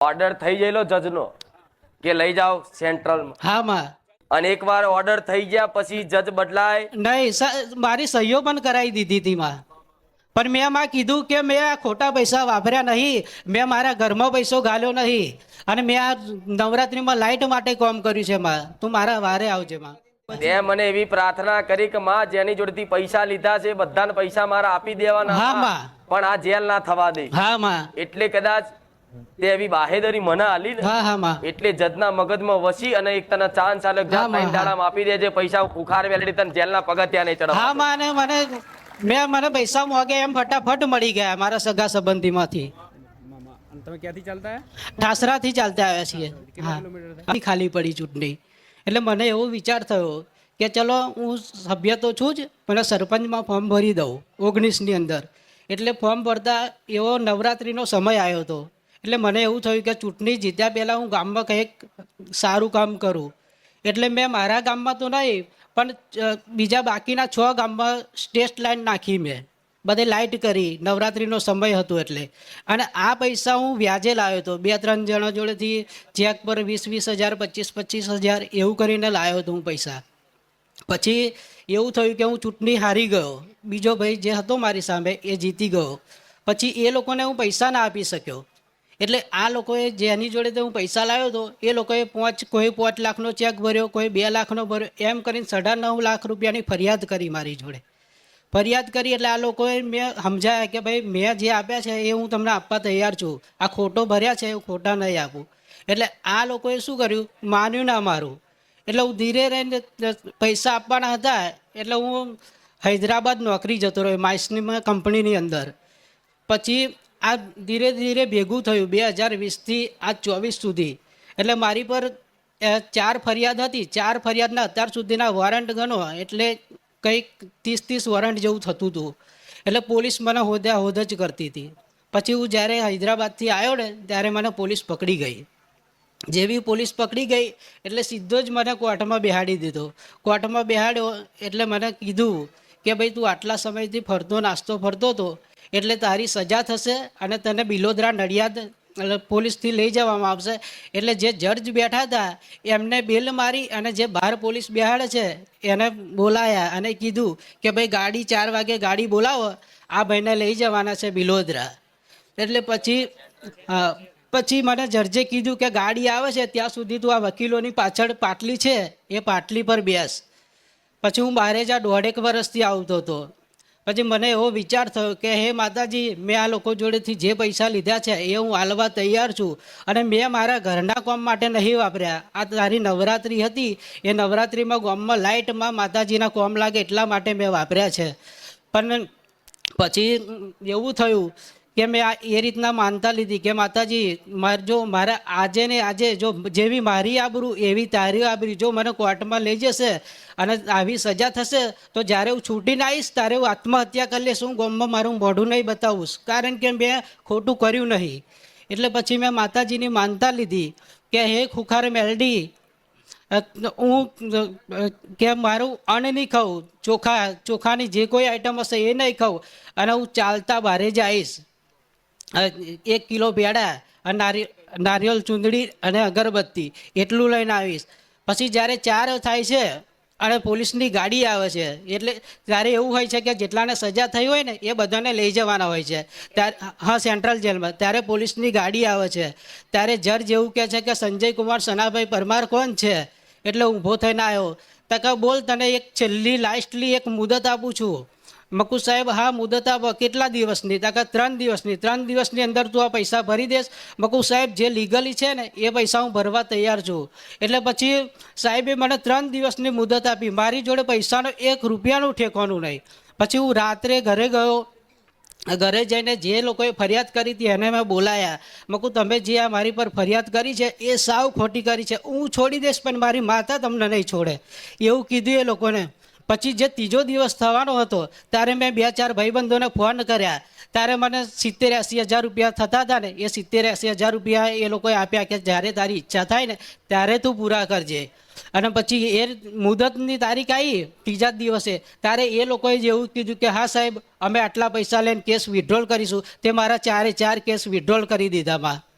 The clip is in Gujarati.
ઓર્ડર થઈ ગયેલો જજનો કે લઈ જાઓ સેન્ટ્રલમાં હા માં. અને એકવાર ઓર્ડર થઈ ગયા પછી જજ બદલાય. નહીં મારી સહીઓ પણ કરાવી દીધી હતી માં. પણ મેં માં કીધું કે મેં આ ખોટા પૈસા વાપર્યા નહીં. મેં મારા ઘરમાં પૈસો ગાલ્યો નહીં. અને મેં આ નવરાત્રિમાં લાઇટ માટે કામ કર્યું છે માં. તું મારા વારે આવજે માં. મેં મને એવી પ્રાર્થના કરી કે માં જેની જોડેથી પૈસા લીધા છે બધાને પૈસા મારા આપી દેવાના હા. માં. પણ આ જેલ ના થવા દે. હા માં. એટલે કદાચ તે એવી બાહેદરી મના આલી ને હા હા માં. એટલે જજના મગજમાં વસી અને એક તને ચાંદ ચાલક જા ત્રણ દાડામાં આપી દેજે પૈસા ઉખાર વેલડી તને જેલના પગથિયા નહીં ચડાવ હા માને મને મેં મને પૈસા મોગે એમ ફટાફટ મળી ગયા મારા સગા સંબંધીમાંથી. તમે ક્યાંથી ચાલતા આવ્યા? ઠાસરાથી ચાલતા આવ્યા છીએ. ખાલી પડી ચૂંટણી. એટલે મને એવો વિચાર થયો કે ચલો હું સભ્ય તો છું જ મને સરપંચમાં ફોર્મ ભરી દઉં ઓગણીસની અંદર. એટલે ફોર્મ ભરતા એવો નવરાત્રિનો સમય આવ્યો હતો. એટલે મને એવું થયું કે ચૂંટણી જીત્યા પહેલાં હું ગામમાં કંઈક સારું કામ કરું. એટલે મેં મારા ગામમાં તો નહીં, પણ બીજા બાકીના છ ગામમાં સ્ટેટ લાઇન નાખી મેં. બધે લાઇટ કરી, નવરાત્રિનો સમય હતો એટલે. અને આ પૈસા હું વ્યાજે લાવ્યો હતો. બે ત્રણ જણા જોડેથી ચેક પર વીસ વીસ હજાર, પચીસ પચીસ હજાર એવું કરીને લાવ્યો હતો હું પૈસા. પછી એવું થયું કે હું ચૂંટણી હારી ગયો. બીજો ભાઈ જે હતો મારી સામે એ જીતી ગયો. પછી એ લોકોને હું પૈસા ના આપી શક્યો. એટલે આ લોકોએ જેની જોડે હું પૈસા લાવ્યો હતો એ લોકોએ પાંચ, કોઈ પાંચ લાખનો ચેક ભર્યો, કોઈ બે લાખનો ભર્યો, એમ કરીને સાડા નવ લાખ રૂપિયાની ફરિયાદ કરી મારી જોડે. ફરિયાદ કરી એટલે આ લોકોએ મેં સમજાયા કે ભાઈ, મેં જે આપ્યા છે એ હું તમને આપવા તૈયાર છું. આ ખોટો ભર્યા છે, એ ખોટા નહીં આપું. એટલે આ લોકોએ શું કર્યું? માન્યું ના મારું. એટલે હું ધીરે રહીને પૈસા આપવાના હતા, એટલે હું હૈદરાબાદ નોકરી જતો રહ્યો, માઇસની કંપનીની અંદર. પછી આ ધીરે ધીરે ભેગું થયું બે હજાર વીસથી આ ચોવીસ સુધી. એટલે મારી પર ચાર ફરિયાદ હતી. ચાર ફરિયાદના અત્યાર સુધીના વોરંટ ગણો, એટલે કંઈક ત્રીસ ત્રીસ વોરંટ જેવું થતું હતું. એટલે પોલીસ મને હોદ્યા હોદ જ કરતી હતી. પછી હું જ્યારે હૈદરાબાદથી આવ્યો ને, ત્યારે મને પોલીસ પકડી ગઈ. જેવી પોલીસ પકડી ગઈ, એટલે સીધો જ મને કોર્ટમાં બેહાડી દીધો. કોર્ટમાં બેહાડ્યો, એટલે મને કીધું કે ભાઈ તું આટલા સમયથી ફરતો, નાસ્તો ફરતો હતો એટલે તારી સજા થશે અને તને બિલોદરા નડિયાદ પોલીસથી લઈ જવામાં આવશે. એટલે જે જજ બેઠા હતા, એમને બેલ મારી અને જે બહાર પોલીસ બેહાડે છે, એને બોલાયા અને કીધું કે ભાઈ ગાડી ચાર વાગે ગાડી બોલાવો, આ ભાઈને લઈ જવાના છે બિલોદરા. એટલે પછી પછી મને જર્જે કીધું કે ગાડી આવે છે, ત્યાં સુધી તું આ વકીલોની પાછળ પાટલી છે, એ પાટલી પર બેસ. પછી હું બારે જા દોઢેક વર્ષથી આવતો હતો. પછી મને એવો વિચાર થયો કે, હે માતાજી, મેં આ લોકો જોડેથી જે પૈસા લીધા છે, એ હું હાલવા તૈયાર છું અને મેં મારા ઘરના કામ માટે નહીં વાપર્યા. આ તારી નવરાત્રિ હતી. એ નવરાત્રિમાં ગામમાં લાઇટમાં માતાજીના કોમ લાગે એટલા માટે મેં વાપર્યા છે. પણ પછી એવું થયું કે મેં આ એ રીતના માનતા લીધી કે માતાજી, માર જો મારા આજે ને આજે જો જેવી મારી આબરૂ, એવી તારી આબરી, જો મને કોર્ટમાં લઈ જશે અને આવી સજા થશે, તો જ્યારે હું છૂટીને આવીશ, ત્યારે હું આત્મહત્યા કરી લઈશ. હું ગોમમાં મારું મોઢું નહીં બતાવું કારણ કે મેં ખોટું કર્યું નહીં. એટલે પછી મેં માતાજીની માનતા લીધી કે હે ખુખાર મેલડી હું કે મારું અન્ન નહીં ખાઉં, ચોખા, ચોખાની જે કોઈ આઈટમ હશે એ નહીં ખાઉં અને હું ચાલતા બહારે જઈશ. એક કિલો પેડા અને નારિયેળ નારિયેળ ચૂંદડી અને અગરબત્તી એટલું લઈને આવીશ. પછી જ્યારે ચાર થાય છે અને પોલીસની ગાડી આવે છે, એટલે ત્યારે એવું હોય છે કે જેટલાને સજા થઈ હોય ને એ બધાને લઈ જવાના હોય છે. ત્યારે, હા, સેન્ટ્રલ જેલમાં. ત્યારે પોલીસની ગાડી આવે છે. ત્યારે જજ એવું કહે છે કે સંજય કુમાર સનાભાઈ પરમાર કોણ છે? એટલે ઊભો થઈને આવ્યો. તકે બોલ, તને એક છેલ્લી, લાસ્ટલી એક મુદત આપું છું. મકુ સાહેબ, હા, મુદત આપો કેટલા દિવસની? તકા ત્રણ દિવસની. ત્રણ દિવસની અંદર તું આ પૈસા ભરી દેશ. મકુ સાહેબ, જે લીગલી છે ને, એ પૈસા હું ભરવા તૈયાર છું. એટલે પછી સાહેબે મને ત્રણ દિવસની મુદત આપી. મારી જોડે પૈસાનો એક રૂપિયાનું ઠેકવાનું નહીં. પછી હું રાત્રે ઘરે ગયો. ઘરે જઈને જે લોકોએ ફરિયાદ કરી હતી, એને મેં બોલાયા. મકું, તમે જે આ મારી પર ફરિયાદ કરી છે, એ સાવ ખોટી કરી છે. હું છોડી દઈશ પણ મારી માતા તમને નહીં છોડે. એવું કીધું એ લોકોને. પછી જે ત્રીજો દિવસ થવાનો હતો, ત્યારે મેં બે ચાર ભાઈબંધોને ફોન કર્યા. ત્યારે મને સિત્તેર એંસી હજાર રૂપિયા થતા હતા ને, એ સિત્તેર એંસી હજાર રૂપિયા એ લોકોએ આપ્યા કે જ્યારે તારી ઈચ્છા થાય ને, ત્યારે તું પૂરા કરજે. અને પછી એ મુદતની તારીખ આવી ત્રીજા દિવસે, ત્યારે એ લોકોએ જેવું કીધું કે, હા સાહેબ, અમે આટલા પૈસા લઈને કેસ વિડ્રોલ કરીશું. તે મારા ચારે ચાર કેસ વિડ્રોલ કરી દીધામાં.